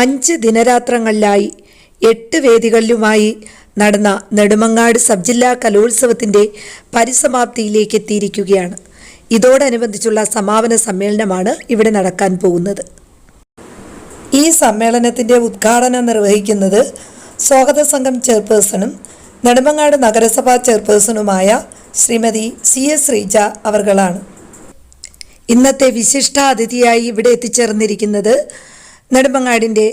അഞ്ച് ദിനരാത്രങ്ങളിലായി എട്ട് വേദികളിലുമായി നടന്ന നെടുമങ്ങാട് സബ് ജില്ലാ കലോത്സവത്തിന്റെ പരിസമാപ്തിയിലേക്ക് എത്തിയിരിക്കുകയാണ് ഇതോടനുബന്ധിച്ചുള്ള സമാപന സമ്മേളനമാണ് ഇവിടെ നടക്കാൻ പോകുന്നത്. ഈ സമ്മേളനത്തിന്റെ ഉദ്ഘാടനം നിർവഹിക്കുന്നത് സ്വാഗത സംഘം ചെയർപേഴ്സണും നെടുമങ്ങാട് നഗരസഭാ ചെയർപേഴ്സണുമായ ശ്രീമതി സി എസ് ശ്രീജ അവർകളാണ്. ഇന്നത്തെ വിശിഷ്ട അതിഥിയായി ഇവിടെ എത്തിച്ചേർന്നിരിക്കുന്നത് നെടുമങ്ങാടിന്റെ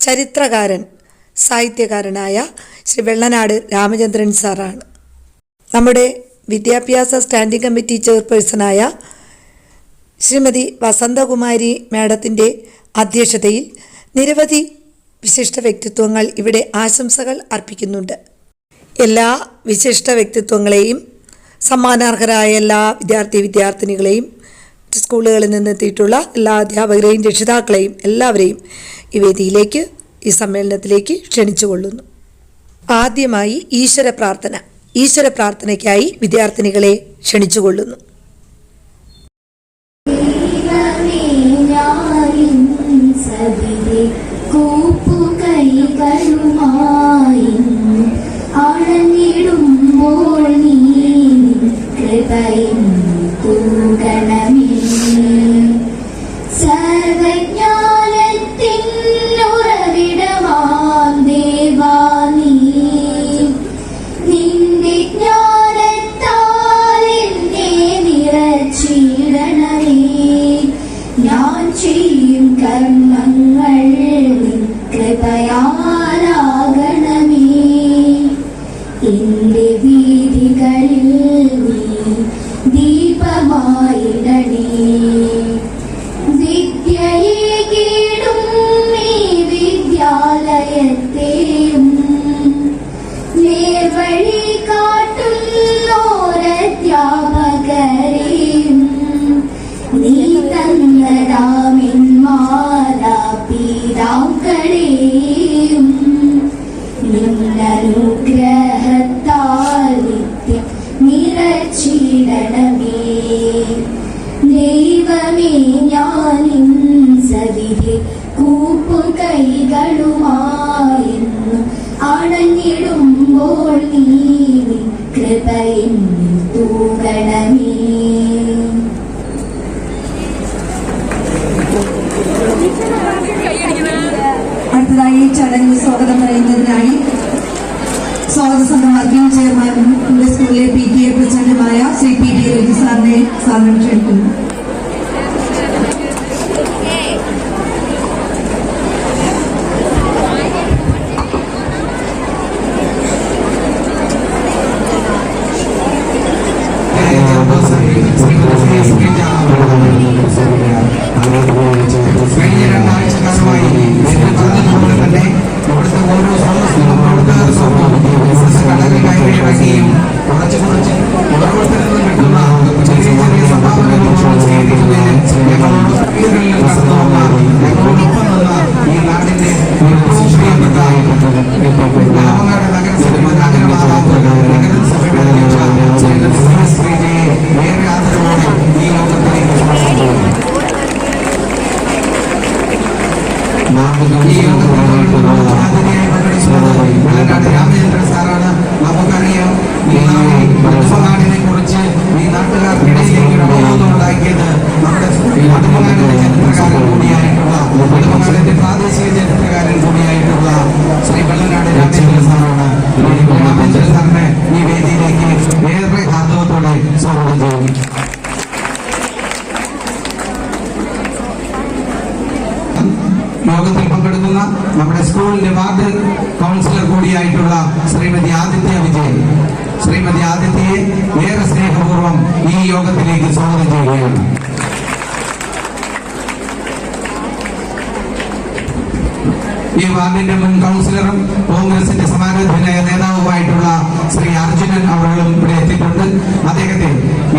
ചരിത്രകാരൻ സാഹിത്യകാരനായ ശ്രീ വെള്ളനാട് രാമചന്ദ്രൻ സാറാണ്. നമ്മുടെ വിദ്യാഭ്യാസ സ്റ്റാൻഡിംഗ് കമ്മിറ്റി ചെയർപേഴ്സണായ ശ്രീമതി വസന്തകുമാരി മാഡത്തിന്റെ അധ്യക്ഷതയിൽ നിരവധി വിശിഷ്ട വ്യക്തിത്വങ്ങൾ ഇവിടെ ആശംസകൾ അർപ്പിക്കുന്നുണ്ട്. എല്ലാ വിശിഷ്ട വ്യക്തിത്വങ്ങളെയും സമ്മാനാർഹരായ എല്ലാ വിദ്യാർത്ഥി വിദ്യാർത്ഥിനികളെയും സ്കൂളുകളിൽ നിന്നെത്തിയിട്ടുള്ള എല്ലാ അധ്യാപകരെയും രക്ഷിതാക്കളെയും എല്ലാവരെയും ഈ വേദിയിലേക്ക് ഈ സമ്മേളനത്തിലേക്ക് ക്ഷണിച്ചുകൊള്ളുന്നു ആദ്യമായി ഈശ്വര പ്രാർത്ഥന. ഈശ്വര പ്രാർത്ഥനയ്ക്കായി വിദ്യാർത്ഥിനികളെ ക്ഷണിച്ചുകൊള്ളുന്നു കൂപ്പുകൈകളുമായി അണഞ്ഞിടുമ്പോൾ കാട്ടുന്നോരധ്യാപകരെയും നീ തന്നതാമിൻ മാതാപിതാക്കളെയും ചടങ്ങിൽ സ്വാഗതം പറയുന്നതിനായി സ്വാഗത സംഘം വർക്കിംഗ് ചെയർമാനും സ്കൂളിലെ പി ടി എ പ്രസിഡന്റുമായ ശ്രീ പി ടി രവി സാറിനെ സാറിനെ ക്ഷണിക്കുന്നു. സ്വാഗതം യോഗത്തിൽ പങ്കെടുക്കുന്ന നമ്മുടെ സ്കൂളിന്റെ വാർഡ് കൗൺസിലർ കൂടിയായിട്ടുള്ള ശ്രീമതി ആദിത്യ വിജയൻ. ശ്രീമതി ആദിത്യയെ ഏറെ സ്നേഹപൂർവം ഈ യോഗത്തിലേക്ക് സ്വാഗതം ചെയ്യുകയാണ്. വാർഡിന്റെ മുൻ കൗൺസിലറും കോൺഗ്രസിന്റെ സമാനോധനായ നേതാവുമായിട്ടുള്ള ശ്രീ അർജുനൻ അവളും ഇവിടെ എത്തിയിട്ടുണ്ട്. അദ്ദേഹത്തെ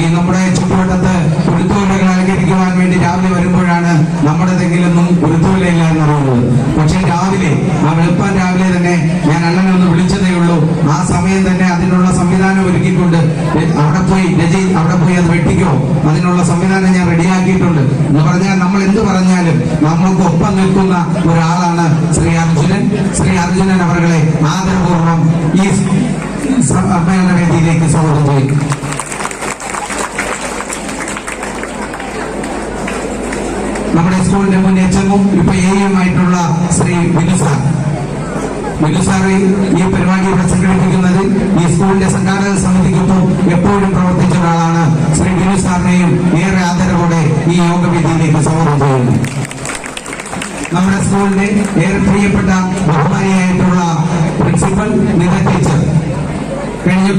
ഈ നമ്മുടെ ചുറ്റുവട്ടത്ത് ഗുരുത്തോലകൾ അലങ്കരിക്കുവാൻ വേണ്ടി രാവിലെ വരുമ്പോഴാണ് നമ്മുടെ ഗുരുത്തോലയില്ല ഉരുത്തോലയില്ല എന്നറിയുന്നത്. പക്ഷെ രാവിലെ ആ വെളുപ്പാൻ രാവിലെ തന്നെ ഞാൻ അണ്ണനെ ഒന്ന് വിളിച്ചതേ ഉള്ളൂ. ആ സമയം തന്നെ അതിനുള്ള സംവിധാനം ഒരുക്കിയിട്ടുണ്ട് അവിടെ പോയി രജയിൽ അവിടെ പോയി അത് വെട്ടിക്കോ. അതിനുള്ള സംവിധാനം അർജുനൻ അവരെ ആദരപൂർവം ഈ സമ്മേളന വേദിയിലേക്ക് സ്വാഗതം ചെയ്യും നമ്മുടെ സ്കൂളിന്റെ മുൻ എച്ച് എമ്മും ഇപ്പൊ എയുമായിട്ടുള്ള ശ്രീ ബിനു സാർ ബിനു സാറ് ഈ പരിപാടി ഇവിടെ സംഘടിപ്പിക്കുന്നത് ഈ സ്കൂളിന്റെ സംഘാടക സമിതിക്കൊപ്പം എപ്പോഴും പ്രവർത്തിച്ച ഒരാളാണ് ശ്രീ ബിനു സാറിനെയും ഏറെ ആദരവോടെ ഈ യോഗവേദിയിലേക്ക് സ്വാഗതം ചെയ്യുന്നു നമ്മുടെ സ്കൂളിന്റെ ഏറെ പ്രിയപ്പെട്ട ബഹുമാനിയായിട്ടുള്ള പ്രിൻസിപ്പൽ നിത ടീച്ചർ. കഴിഞ്ഞ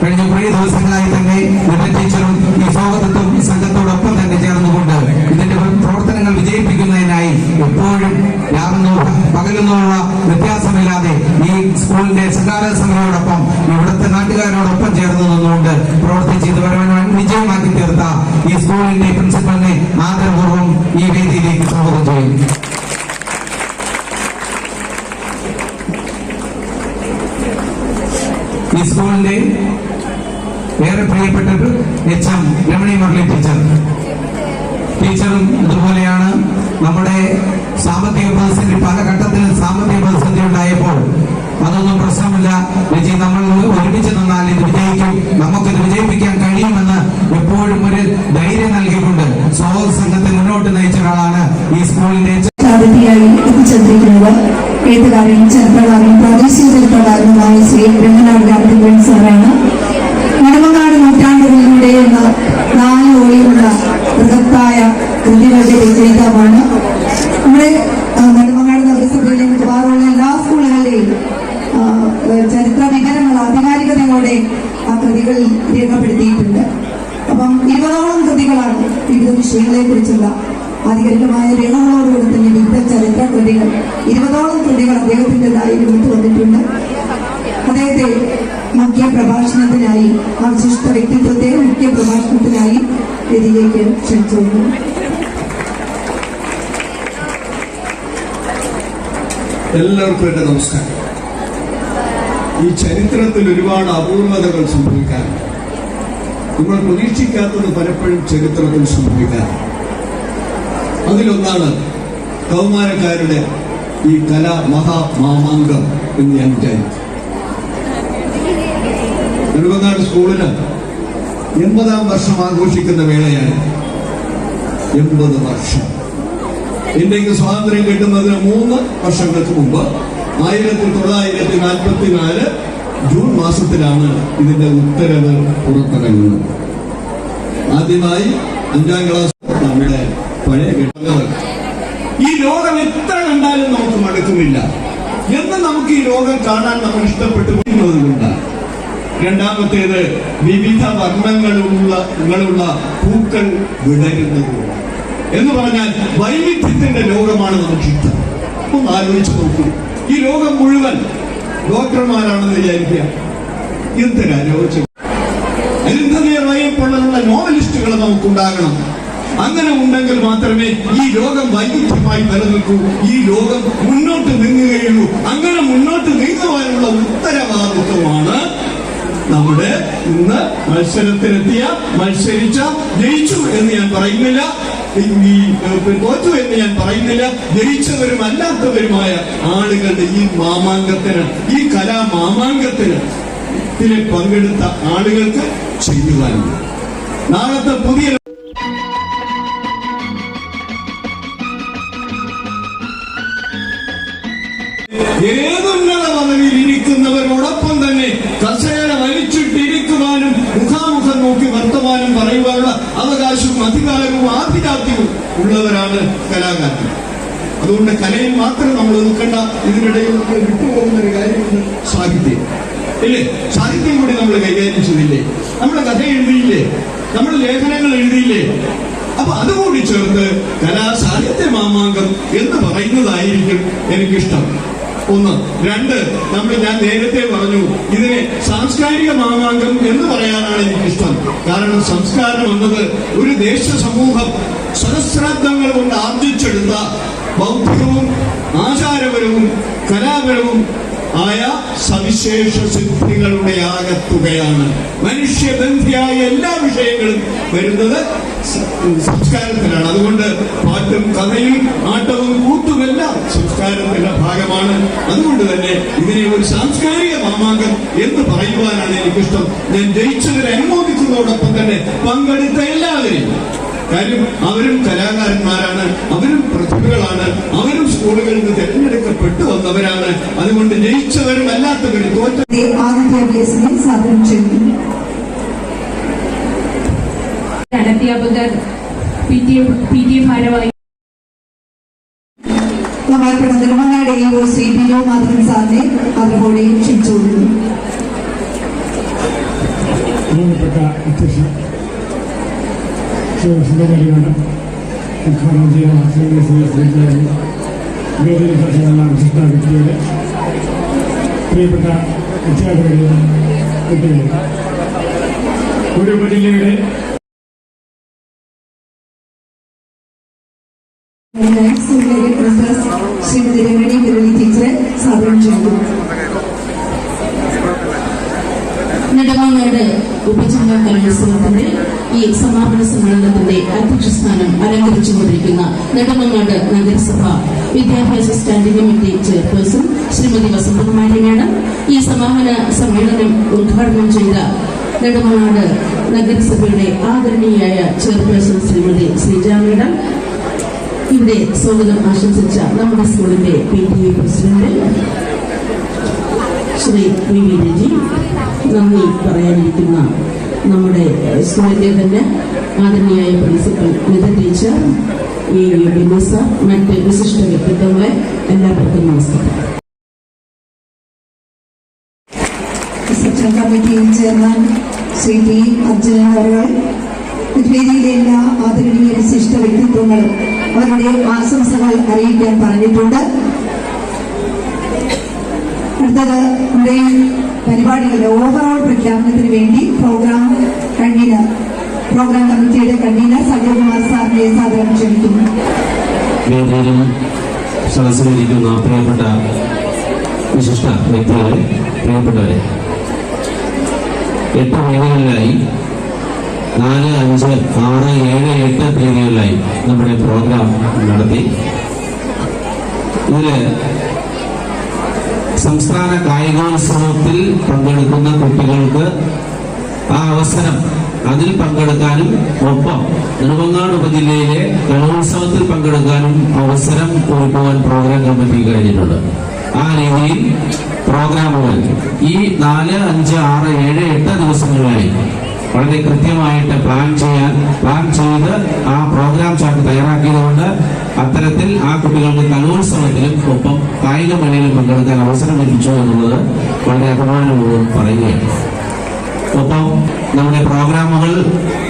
കഴിഞ്ഞ കുറേ ദിവസങ്ങളായി തന്നെ നിത ടീച്ചറും ഈ സ്വാഗതത്വം സംഘത്തോടൊപ്പം തന്നെ ചേർന്നുകൊണ്ട് ഇതിന്റെ പ്രവർത്തനങ്ങൾ വിജയിപ്പിക്കുന്നതിനായി എപ്പോഴും രാമെന്നോ പകലെന്നോള്ള വ്യത്യാസമില്ലാതെ ഈ സ്കൂളിന്റെ സംഘാടക സമിതിയോടൊപ്പം ഇവിടുത്തെ നാട്ടുകാരോടൊപ്പം ചേർന്ന് നിന്നുകൊണ്ട് പ്രവർത്തിച്ച് ഇതുവരെ വിജയമാക്കി തീർത്ത ഈ സ്കൂളിന്റെ പ്രിൻസിപ്പലിനെ ആദരപൂർവം ഈ വേദിയിലേക്ക് സ്വാഗതം ചെയ്യുന്നു. സ്കൂളിന്റെ ഏറെ പ്രിയപ്പെട്ട H M Ramani Murali teacher. ടീച്ചറും ഇതുപോലെയാണ് നമ്മുടെ സാമ്പത്തിക പ്രതിസന്ധി പല ഘട്ടത്തിലും സാമ്പത്തിക പ്രതിസന്ധി ഉണ്ടായപ്പോൾ അതൊന്നും പ്രശ്നമില്ല. രജി നമ്മൾ ഒരുമിച്ച് നിന്നാൽ ഇത് വിജയിക്കും. നമുക്കിത് വിജയിപ്പിക്കാൻ കഴിയുമെന്ന് എപ്പോഴും ഒരു ധൈര്യം നൽകിക്കൊണ്ട് സ്വാഗത സംഘത്തെ മുന്നോട്ട് നയിച്ച ഒരാളാണ് ഈ സ്കൂളിന്റെ അതിഥിയായി എത്തിച്ചേർന്നിരിക്കുന്നത് എഴുത്തുകാരനും ചരിത്രകാരനും പ്രാദേശിക ചരിത്രകാരനുമായ ശ്രീ ബ്രഹ്മനാട് രാമചന്ദ്രൻ സാറാണ്. മണമങ്ങാട് നൂറ്റാണ്ടുകളിലൂടെ എന്ന നാല് ഓളിയുള്ള ബൃഹത്തായ കൃതികളുടെ രചയിതാവാണ് നമ്മുടെ മണമങ്ങാട് നഗരസഭയിലെ മിക്കവാറുള്ള എല്ലാ സ്കൂളുകളുടെയും ആ, ചരിത്ര വിവരങ്ങൾ ആധികാരികതയോടെ ആ കൃതികളിൽ രേഖപ്പെടുത്തിയിട്ടുണ്ട്. അപ്പം ഇരുപതോളം കൃതികളാണ് വിവിധ വിഷയങ്ങളെ കുറിച്ചുള്ള ആധികാരികമായ രേഖകളോടുകൂടി തന്നെ വിവിധ ചരിത്ര കൃതികൾ ഇരുപതോളം കൃതികൾ അദ്ദേഹത്തിന്റെതായി രംഗത്ത് വന്നിട്ടുണ്ട്. അദ്ദേഹത്തെ മുഖ്യ പ്രഭാഷണത്തിനായി ആ വിശിഷ്ട വ്യക്തിത്വത്തെ മുഖ്യ പ്രഭാഷണത്തിനായി വേദിയിലേക്ക് ക്ഷണിച്ചു എല്ലാവർക്കും എന്റെ നമസ്കാരം. ഈ ചരിത്രത്തിൽ ഒരുപാട് അപൂർവതകൾ സംഭവിക്കാറുണ്ട്. നമ്മൾ പ്രതീക്ഷിക്കാത്തത് പലപ്പോഴും ചരിത്രത്തിൽ സംഭവിക്കാറുണ്ട്. അതിലൊന്നാണ് കൗമാരക്കാരുടെ ഈ കലാ മഹാമാമാങ്കം എന്ന് ഞാൻ വിചാരിച്ചു. നെടുമങ്ങാട് സ്കൂളിന് എൺപതാം വർഷം ആഘോഷിക്കുന്ന വേളയാണ് എൺപത് വർഷം. ഇന്ത്യയ്ക്ക് സ്വാതന്ത്ര്യം കിട്ടുന്നതിന് മൂന്ന് വർഷങ്ങൾക്ക് മുമ്പ് ആയിരത്തി തൊള്ളായിരത്തി നാൽപ്പത്തിനാല് ജൂൺ മാസത്തിലാണ് ഇതിന്റെ ഉത്തരവ് പുറത്തിറങ്ങുന്നത്. ആദ്യമായി അഞ്ചാം ക്ലാസ് നമ്മുടെ പഴയ ഈ ലോകം എത്ര കണ്ടാലും നമുക്ക് മടുക്കുന്നില്ല. എന്ന് നമുക്ക് ഈ ലോകം കാണാൻ നമ്മൾ ഇഷ്ടപ്പെട്ടു കൊണ്ടാണ്. രണ്ടാമത്തേത് വിവിധ വർണങ്ങളുള്ള ങ്ങളുള്ള പൂക്കൾ വിടരുന്നതുകൊണ്ട് എന്ന് പറഞ്ഞാൽ വൈവിധ്യത്തിന്റെ ലോകമാണ് നമുക്ക് ഇഷ്ടം. ഒന്ന് ആലോചിച്ച് നോക്കൂ. ഈ ലോകം മുഴുവൻ ഡോക്ടർമാരാണെന്ന് വിചാരിക്കുക. എന്തൊരാലോചന അരുന്ധതിയെ റോയെപ്പോലുള്ള നോവലിസ്റ്റുകൾ നമുക്കുണ്ടാകണം. അങ്ങനെ ഉണ്ടെങ്കിൽ മാത്രമേ ഈ ലോകം വൈവിധ്യമായി നിലനിൽക്കൂ. ഈ ലോകം മുന്നോട്ട് നീങ്ങുകയുള്ളൂ അങ്ങനെ മുന്നോട്ട് നീങ്ങുവാനുള്ള ഉത്തരവാദിത്വമാണ് നമ്മുടെ ഇന്ന് മത്സരത്തിനെത്തിയ മത്സരിച്ച ജയിച്ചു എന്ന് ഞാൻ പറയുന്നില്ല. തോറ്റു എന്ന് ഞാൻ പറയുന്നില്ല. ജയിച്ചവരും അല്ലാത്തവരുമായ ആളുകളുടെ ഈ മാമാങ്കത്തിന് ഈ കലാ മാമാങ്കത്തിന് പങ്കെടുത്ത ആളുകൾക്ക് ചെയ്യുവാനുണ്ട്. നാളത്തെ പുതിയ ഏതുന്നത പദവിയിൽ ഇരിക്കുന്നവരോടൊപ്പം തന്നെ കസേര വലിച്ചിട്ടിരിക്കുവാനും മുഖാമുഖം നോക്കി വർത്തമാനം പറയുവാനുള്ള അവകാശവും അധികാരവും ആധിപത്യവും ഉള്ളവരാണ് കലാകാരൻ അതുകൊണ്ട് കലയിൽ മാത്രം നമ്മൾ നിൽക്കേണ്ട ഇതിനിടയിൽ നമ്മൾ വിട്ടുപോകുന്ന ഒരു കാര്യമാണ് സാഹിത്യം. ഇല്ലേ? സാഹിത്യം കൂടി നമ്മൾ കൈകാര്യം ചെയ്തില്ലേ? നമ്മൾ കഥ എഴുതിയില്ലേ? നമ്മൾ ലേഖനങ്ങൾ എഴുതിയില്ലേ? അപ്പൊ അതുകൂടി ചേർത്ത് കലാ സാഹിത്യ മാമാങ്കം എന്ന് പറയുന്നതായിരിക്കും എനിക്കിഷ്ടം. ഒന്ന്. രണ്ട് നമ്മൾ ഞാൻ നേരത്തെ പറഞ്ഞു ഇതിനെ സാംസ്കാരിക മാമാങ്കം എന്ന് പറയാനാണ് എനിക്കിഷ്ടം. കാരണം സംസ്കാരം എന്നത് ഒരു ദേശ സമൂഹം സഹസ്രാബ്ദങ്ങൾ കൊണ്ട് ആർജിച്ചെടുത്ത ബൗദ്ധികവും ആചാരപരവും കലാപരവും ആയ സവിശേഷ സിദ്ധികളുടെ ആകത്തുകയാണ്. മനുഷ്യബന്ധിയായ എല്ലാ വിഷയങ്ങളും വരുന്നത് സംസ്കാരത്തിലാണ്. അതുകൊണ്ട് പാട്ടും കഥയും ആട്ടവും കൂട്ടുമെല്ലാം സംസ്കാരത്തിന്റെ ഭാഗമാണ്. അതുകൊണ്ട് തന്നെ ഇതിനെ ഒരു സാംസ്കാരിക മാമാങ്കം എന്ന് പറയുവാനാണ് എനിക്കിഷ്ടം. ഞാൻ ജയിച്ചതിനെ അനുമോദിച്ചതോടൊപ്പം തന്നെ പങ്കെടുത്ത എല്ലാവരെയും കാര്യം അവരും കലാകാരന്മാരാണ് അവരും പ്രതിഭകളാണ് അവരും സ്കൂളുകളിൽ നിന്ന് തെരഞ്ഞെടുക്കപ്പെട്ടു വന്നവരാണ്. അതുകൊണ്ട് ജയിച്ചവരും അല്ലാത്തവരും തോറ്റ അധ്യാപകർ പി ടി പി ടി ഭാരവാഹി ബഹുമാനപ്പെട്ട നെടുമങ്ങാട് എ ഒ ശ്രീ ബിനോ മാധവൻ സാറിനെ അവരോടെ ക്ഷണിച്ചുകൊള്ളുന്നു. ബഹുമാനപ്പെട്ട ചെയ്യുന്ന ശ്രീ ശ്രീ ശ്രീ വേദിയിൽ സജ്ജമായ വിശിഷ്ട വ്യക്തികളെ പ്രിയപ്പെട്ട അധ്യാപകരെ കുട്ടികളെ ഒരു ഉപജില്ലയുടെ ശ്രീമതി രമണി മുരളി ടീച്ചറെ ക്ഷണിക്കുന്നു നെടുമങ്ങാട് ഉപജില്ലാ കലോത്സവത്തിന്റെ ഈ സമാപന സമ്മേളനത്തിന്റെ അധ്യക്ഷസ്ഥാനം അലങ്കരിച്ചു അലങ്കരിച്ചുകൊണ്ടിരിക്കുന്ന നെടുമങ്ങാട് നഗരസഭ വിദ്യാഭ്യാസ standing committee chairperson Srimathi Vasanthakumari madam ഈ സമാപന സമ്മേളനം ഉദ്ഘാടനം ചെയ്ത നെടുമങ്ങാട് നഗരസഭയുടെ ആദരണീയായ ചെയർപേഴ്സൺ ശ്രീമതി ശ്രീജ മേഡം. ഇവിടെ സ്വാഗതം ആശംസിച്ച നമ്മുടെ സ്കൂളിന്റെ P T president Sri V V Reji. നന്ദി പറയാനിരിക്കുന്ന നമ്മുടെ സ്കൂളിന്റെ തന്നെ ആദരണീയായ പ്രിൻസിപ്പൽ നിത ടീച്ചർ ഈ മറ്റ് വിശിഷ്ട വ്യക്തിത്വങ്ങളെ എല്ലാവർക്കും നമസ്കാരം. Reception committee chairman Sri T Arjuna വേദിയിലെ എല്ലാ ആദരണീയ വിശിഷ്ട വ്യക്തിത്വങ്ങളും അവരുടെ ആശംസകൾ അറിയിക്കാൻ പറഞ്ഞിട്ടുണ്ട്. അടുത്തത് നമ്മുടെ പരിപാടികളുടെ ഓവറോൾ പ്രഖ്യാപനത്തിന് വേണ്ടി പ്രോഗ്രാം കൺവീനർ പ്രോഗ്രാം കമ്മിറ്റിയുടെ കൺവീനർ സജയകുമാർ സാറിനെ സാധാരണ ക്ഷണിക്കുന്നു. സദസ്സിലിരിക്കുന്ന പ്രിയപ്പെട്ട വിശിഷ്ട വ്യക്തികളെ പ്രിയപ്പെട്ടവരെ എട്ട് വേദികളിലായി നാല് അഞ്ച് ആറ് ഏഴ് എട്ട് തീയതികളിലായി നമ്മുടെ പ്രോഗ്രാം നടത്തി. ഇതിൽ സംസ്ഥാന കായികോത്സവത്തിൽ പങ്കെടുക്കുന്ന കുട്ടികൾക്ക് ആ അവസരം അതിൽ പങ്കെടുക്കാനും ഒപ്പം നെടുമങ്ങാട് ഉപജില്ലയിലെ കലോത്സവത്തിൽ പങ്കെടുക്കാനും അവസരം ഒരുക്കുവാൻ പ്രോഗ്രാം കമ്മിറ്റി കഴിഞ്ഞിട്ടുണ്ട്. ആ രീതിയിൽ പ്രോഗ്രാമുകൾ ഈ നാല് അഞ്ച് ആറ് ഏഴ് എട്ട് ദിവസങ്ങളിലായി വളരെ കൃത്യമായിട്ട് പ്ലാൻ ചെയ്യാൻ പ്ലാൻ ചെയ്ത് ആ പ്രോഗ്രാം ചാർട്ട് തയ്യാറാക്കിയതുകൊണ്ട് അത്തരത്തിൽ ആ കുട്ടികൾക്ക് കലോത്സവത്തിലും ഒപ്പം കായിക മേളയിലും പങ്കെടുക്കാൻ അവസരം ലഭിച്ചു എന്നുള്ളത് വളരെ അഭിമാനപൂർവം പറയുകയാണ്. ഒപ്പം നമ്മുടെ പ്രോഗ്രാമുകൾ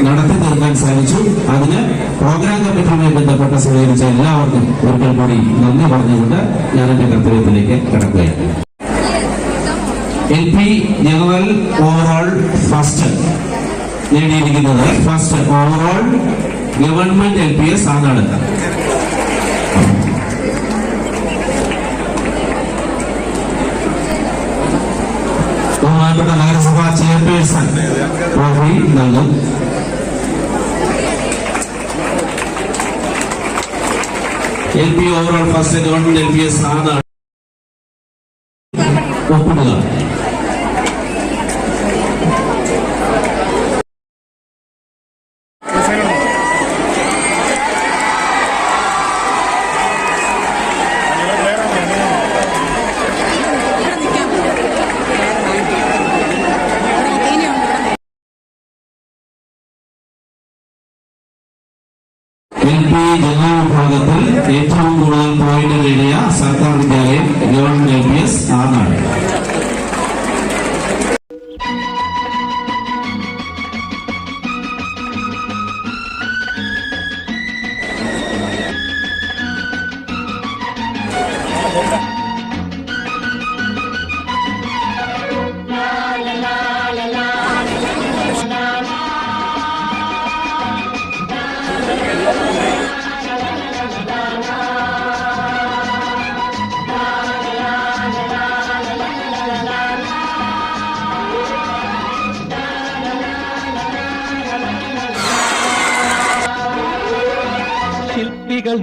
നടത്തി തീർക്കാൻ സാധിച്ചു. അതിന് പ്രോഗ്രാം കമ്മിറ്റിയുമായി ബന്ധപ്പെട്ട സഹകരിച്ച എല്ലാവർക്കും ഒരിക്കൽ കൂടി നന്ദി പറഞ്ഞുകൊണ്ട് ഞാൻ എന്റെ കർത്തവ്യത്തിലേക്ക് കിടക്കുകയാണ്. L P general overall first. നേടിയിരിക്കുന്നത് first overall government L P S Anad ബഹുമാനപ്പെട്ട നഗരസഭാ ചെയർപേഴ്സൺ ട്രോഫി നൽകും. L P overall first government L P S Anad ഒപ്പിടുക.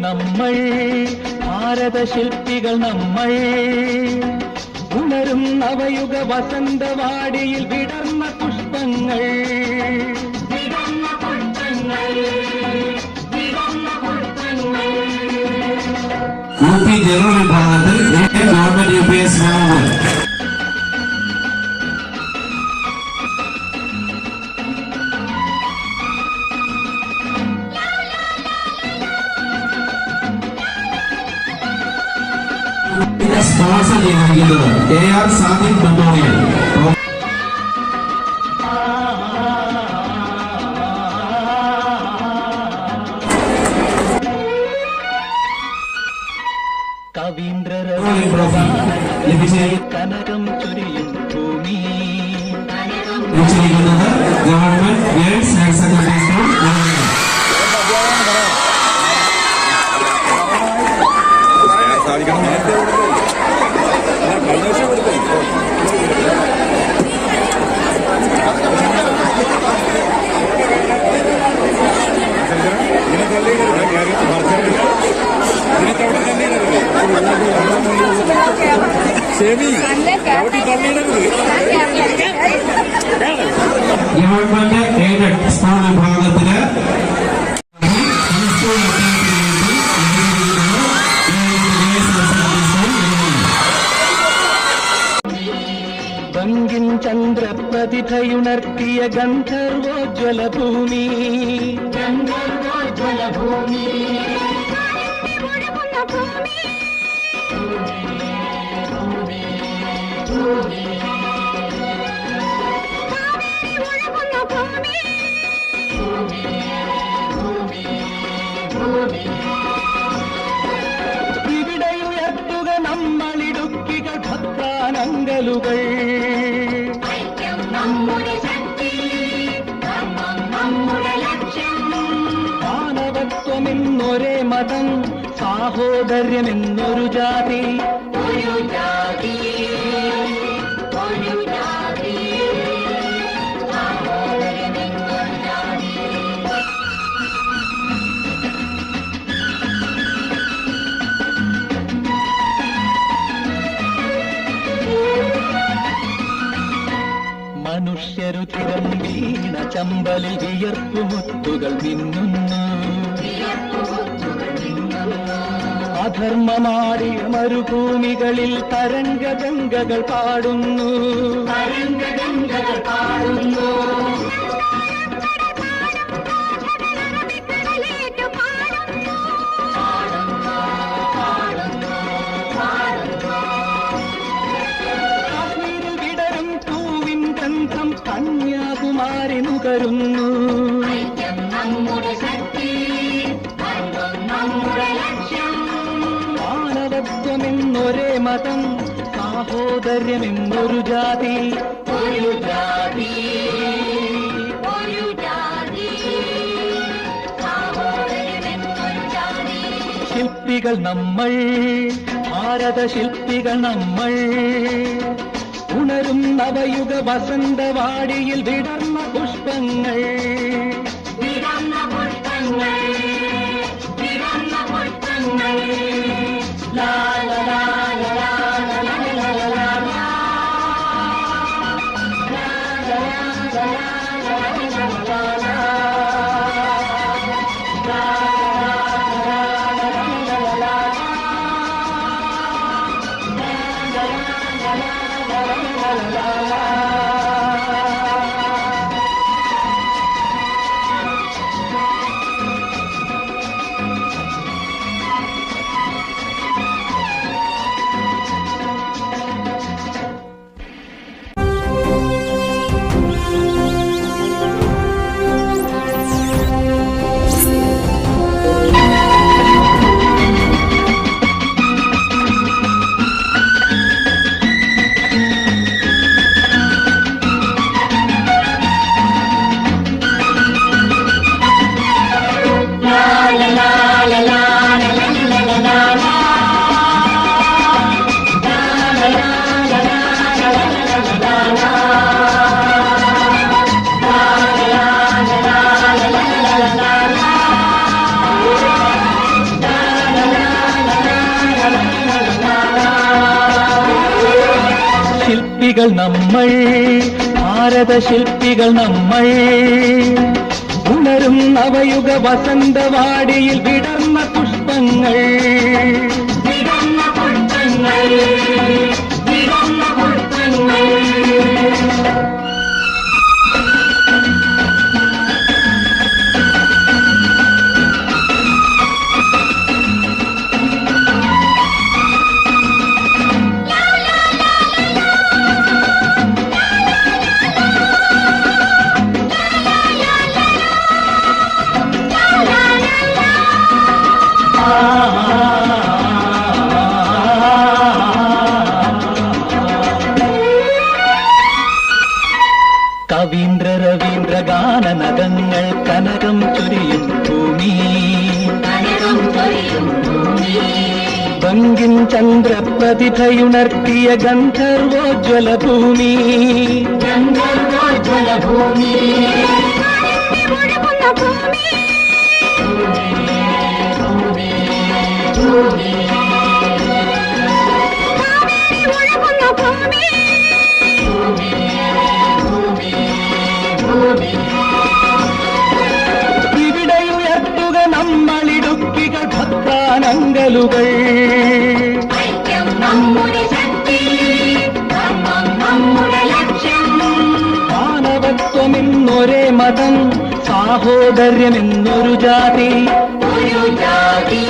നമ്മൾ ഭാരത ശില്പി കുട്ടികൾ നമ്മൾ. ഉണരും നവയുഗ വസന്തവാടിയിൽ വിടർന്ന പുഷ്പങ്ങൾ. യു പി ജനറൽ വിഭാഗത്തിൽ government U P S. DPR Sarip Bogori. கனகம் சொரியும் பூமி Government Gates and Secondary School. ശരി ഗവൺമെന്റ് എയ്ഡഡ് സ്കൂൾ വിഭാഗത്തിന് ഭംഗിൻ ചന്ദ്രപ്രതിഭയുണർത്തിയ ഗന്ധർവോജ്വല ഭൂമി ഗന്ധർവോജ്വല ഭൂമി ഇവിടെയുയർത്തുക നമ്മളിടുക്കികൾ ഭക്താനങ്കലുകൾ മാനവത്വമെന്നൊരേ മതം സാഹോദര്യമെന്നൊരു ജാതി. മനുഷ്യരുതിരം വീണ ചമ്പലിൽ വിയർപ്പുമുത്തുകൾ മിന്നുന്നു. അധർമ്മമാടിയ മരുഭൂമികളിൽ തരംഗഗംഗകൾ പാടുന്നു. തരംഗഗംഗകൾ പാടുന്നു. മതം സാഹോദര്യമെന്നൊരു ജാതി. ഒരു ജാതി. ശില്പികൾ നമ്മൾ ഭാരത ശില്പികൾ നമ്മൾ ഉണരും നവയുഗ വസന്തവാടിയിൽ വിടർന്ന പുഷ്പങ്ങൾ. വിടർന്ന പുഷ്പങ്ങൾ. ശില്പികൾ നമ്മൾ ഭാരത ശില്പികൾ നമ്മൾ. ഉണരും നവയുഗ വസന്തവാടിയിൽ വിടർന്ന പുഷ്പങ്ങൾ. ബങ്കിൻ ചന്ദ്ര പ്രതിഭയുണർത്തിയ ഗന്ധർവോജ്വല ഭൂമി ഇവിടെയുയർത്തുക നമ്മളിടുക്കികൾ ഭക്താനങ്കലുകൾ മതം സാഹോദര്യമെന്നൊരു ജാതി. ഒരു ജാതി.